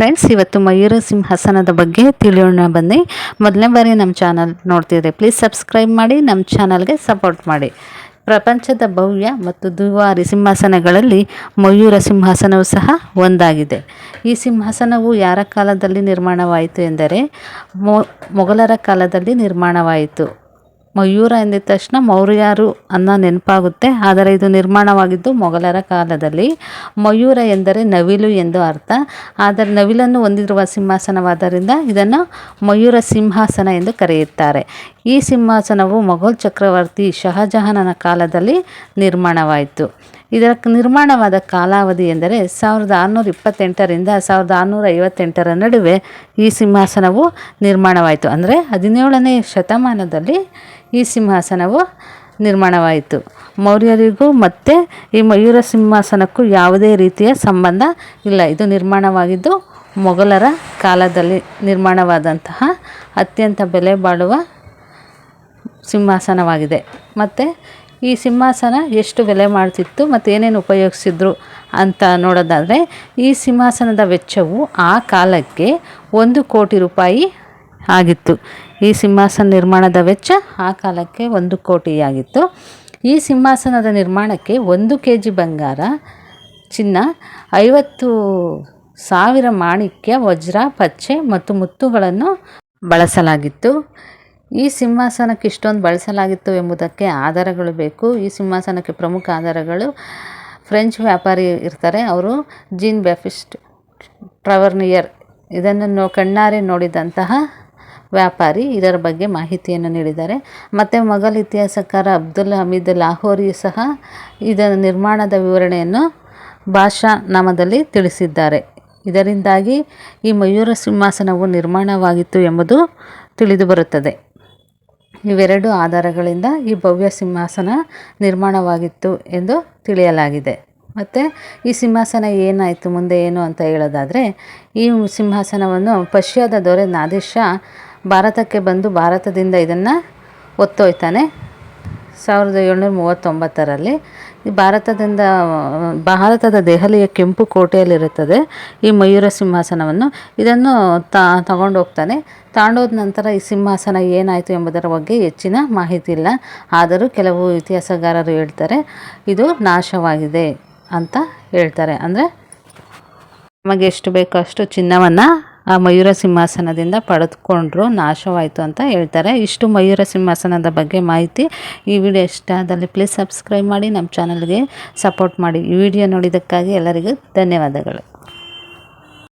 Friends, ಇವತ್ತು ಮಯೂರ ಸಿಂಹಾಸನದ ಬಗ್ಗೆ ತಿಳಿಯೋಣ ಬನ್ನಿ. ಮೊದಲನೇ ಬಾರಿ ನಮ್ಮ ಚಾನಲ್ ನೋಡ್ತಿದ್ರೆ ಪ್ಲೀಸ್ ಸಬ್ಸ್ಕ್ರೈಬ್ ಮಾಡಿ, ನಮ್ಮ ಚಾನಲ್ಗೆ ಸಪೋರ್ಟ್ ಮಾಡಿ. ಪ್ರಪಂಚದ ಭವ್ಯ ಮತ್ತು ದುವಾರಿ ಸಿಂಹಾಸನಗಳಲ್ಲಿ ಮಯೂರ ಸಿಂಹಾಸನವು ಸಹ ಒಂದಾಗಿದೆ. ಈ ಸಿಂಹಾಸನವು ಯಾರ ಕಾಲದಲ್ಲಿ ನಿರ್ಮಾಣವಾಯಿತು ಎಂದರೆ ಮೊಘಲರ ಕಾಲದಲ್ಲಿ ನಿರ್ಮಾಣವಾಯಿತು. ಮಯೂರ ಎಂದಿದ ತಕ್ಷಣ ಮೌರ್ಯರು ಅನ್ನೋ ನೆನಪಾಗುತ್ತೆ. ಆದರೆ ಇದು ನಿರ್ಮಾಣವಾಗಿದ್ದು ಮೊಘಲರ ಕಾಲದಲ್ಲಿ. ಮಯೂರ ಎಂದರೆ ನವಿಲು ಎಂದು ಅರ್ಥ. ಆದರೆ ನವಿಲನ್ನು ಹೊಂದಿರುವ ಸಿಂಹಾಸನವಾದ್ದರಿಂದ ಇದನ್ನು ಮಯೂರ ಸಿಂಹಾಸನ ಎಂದು ಕರೆಯುತ್ತಾರೆ. ಈ ಸಿಂಹಾಸನವು ಮೊಘಲ್ ಚಕ್ರವರ್ತಿ ಶಹಜಹಾನನ ಕಾಲದಲ್ಲಿ ನಿರ್ಮಾಣವಾಯಿತು. ಇದರ ನಿರ್ಮಾಣವಾದ ಕಾಲಾವಧಿ ಎಂದರೆ ಸಾವಿರದ ಆರುನೂರ ಇಪ್ಪತ್ತೆಂಟರಿಂದ ಸಾವಿರದ ಆರುನೂರ ಐವತ್ತೆಂಟರ ನಡುವೆ ಈ ಸಿಂಹಾಸನವು ನಿರ್ಮಾಣವಾಯಿತು. ಅಂದರೆ ಹದಿನೇಳನೇ ಶತಮಾನದಲ್ಲಿ ಈ ಸಿಂಹಾಸನವು ನಿರ್ಮಾಣವಾಯಿತು. ಮೌರ್ಯರಿಗೂ ಮತ್ತು ಈ ಮಯೂರ ಸಿಂಹಾಸನಕ್ಕೂ ಯಾವುದೇ ರೀತಿಯ ಸಂಬಂಧ ಇಲ್ಲ. ಇದು ನಿರ್ಮಾಣವಾಗಿದ್ದು ಮೊಘಲರ ಕಾಲದಲ್ಲಿ ನಿರ್ಮಾಣವಾದಂತಹ ಅತ್ಯಂತ ಬೆಲೆ ಬಾಳುವ ಸಿಂಹಾಸನವಾಗಿದೆ. ಮತ್ತು ಈ ಸಿಂಹಾಸನ ಎಷ್ಟು ಬೆಲೆ ಮಾಡ್ತಿತ್ತು ಮತ್ತು ಏನೇನು ಉಪಯೋಗಿಸಿದ್ರು ಅಂತ ನೋಡೋದಾದರೆ, ಈ ಸಿಂಹಾಸನದ ವೆಚ್ಚವು ಆ ಕಾಲಕ್ಕೆ ಒಂದು ಕೋಟಿ ರೂಪಾಯಿ ಆಗಿತ್ತು. ಈ ಸಿಂಹಾಸನ ನಿರ್ಮಾಣದ ವೆಚ್ಚ ಆ ಕಾಲಕ್ಕೆ ಒಂದು ಕೋಟಿಯಾಗಿತ್ತು ಈ ಸಿಂಹಾಸನದ ನಿರ್ಮಾಣಕ್ಕೆ ಒಂದು ಕೆ ಜಿ ಬಂಗಾರ ಚಿನ್ನ, ಐವತ್ತು ಸಾವಿರ ಮಾಣಿಕ್ಯ ವಜ್ರ, ಪಚ್ಚೆ ಮತ್ತು ಮುತ್ತುಗಳನ್ನು ಬಳಸಲಾಗಿತ್ತು. ಈ ಸಿಂಹಾಸನಕ್ಕೆ ಇಷ್ಟೊಂದು ಬಳಸಲಾಗಿತ್ತು ಎಂಬುದಕ್ಕೆ ಆಧಾರಗಳು ಬೇಕು. ಈ ಸಿಂಹಾಸನಕ್ಕೆ ಪ್ರಮುಖ ಆಧಾರಗಳು ಫ್ರೆಂಚ್ ವ್ಯಾಪಾರಿ ಇರ್ತಾರೆ. ಅವರು ಜೀನ್ ಬ್ಯಾಫಿಸ್ಟ್ ಟ್ರವರ್ನಿಯರ್. ಇದನ್ನು ನೋ, ಕಣ್ಣಾರೆ ನೋಡಿದಂತಹ ವ್ಯಾಪಾರಿ ಇದರ ಬಗ್ಗೆ ಮಾಹಿತಿಯನ್ನು ನೀಡಿದ್ದಾರೆ. ಮತ್ತು ಮೊಘಲ್ ಇತಿಹಾಸಕಾರ ಅಬ್ದುಲ್ ಹಮೀದ್ ಲಾಹೋರಿ ಸಹ ಇದರ ನಿರ್ಮಾಣದ ವಿವರಣೆಯನ್ನು ಭಾಷಾ ನಾಮದಲ್ಲಿ ತಿಳಿಸಿದ್ದಾರೆ. ಇದರಿಂದಾಗಿ ಈ ಮಯೂರ ಸಿಂಹಾಸನವು ನಿರ್ಮಾಣವಾಗಿತ್ತು ಎಂಬುದು ತಿಳಿದುಬರುತ್ತದೆ ಇವೆರಡು ಆಧಾರಗಳಿಂದ ಈ ಭವ್ಯ ಸಿಂಹಾಸನ ನಿರ್ಮಾಣವಾಗಿತ್ತು ಎಂದು ತಿಳಿಯಲಾಗಿದೆ. ಮತ್ತು ಈ ಸಿಂಹಾಸನ ಏನಾಯಿತು, ಮುಂದೆ ಏನು ಅಂತ ಹೇಳೋದಾದರೆ, ಈ ಸಿಂಹಾಸನವನ್ನು ಪಶ್ಯಾದ ದೊರೆ ನಾದಿರ್ ಭಾರತಕ್ಕೆ ಬಂದು ಭಾರತದಿಂದ ಇದನ್ನು ಒತ್ತೊಯ್ತಾನೆ ಸಾವಿರದ ಏಳ್ನೂರ ಮೂವತ್ತೊಂಬತ್ತರಲ್ಲಿ ಭಾರತದಿಂದ, ಭಾರತದ ದೆಹಲಿಯ ಕೆಂಪು ಕೋಟೆಯಲ್ಲಿರುತ್ತದೆ ಈ ಮಯೂರ ಸಿಂಹಾಸನವನ್ನು. ಇದನ್ನು ತಗೊಂಡು ಹೋಗ್ತಾನೆ ತಗೊಂಡೋದ ನಂತರ ಈ ಸಿಂಹಾಸನ ಏನಾಯಿತು ಎಂಬುದರ ಬಗ್ಗೆ ಹೆಚ್ಚಿನ ಮಾಹಿತಿ ಇಲ್ಲ ಆದರೂ ಕೆಲವು ಇತಿಹಾಸಗಾರರು ಹೇಳ್ತಾರೆ, ಇದು ನಾಶವಾಗಿದೆ ಅಂತ ಹೇಳ್ತಾರೆ. ಅಂದರೆ, ನಮಗೆ ಎಷ್ಟು ಬೇಕೋ ಅಷ್ಟು ಚಿನ್ನವನ್ನು ಆ ಮಯೂರ ಸಿಂಹಾಸನದಿಂದ ಪಡೆದುಕೊಂಡ್ರು, ನಾಶವಾಯಿತು ಅಂತ ಹೇಳ್ತಾರೆ. ಇಷ್ಟು ಮಯೂರ ಸಿಂಹಾಸನದ ಬಗ್ಗೆ ಮಾಹಿತಿ ಈ ವಿಡಿಯೋ ಇಷ್ಟ ಆದಲ್ಲಿ ಪ್ಲೀಸ್ ಸಬ್ಸ್ಕ್ರೈಬ್ ಮಾಡಿ, ನಮ್ಮ ಚಾನಲ್ಗೆ ಸಪೋರ್ಟ್ ಮಾಡಿ ಈ ವಿಡಿಯೋ ನೋಡಿದ್ದಕ್ಕಾಗಿ ಎಲ್ಲರಿಗೂ ಧನ್ಯವಾದಗಳು.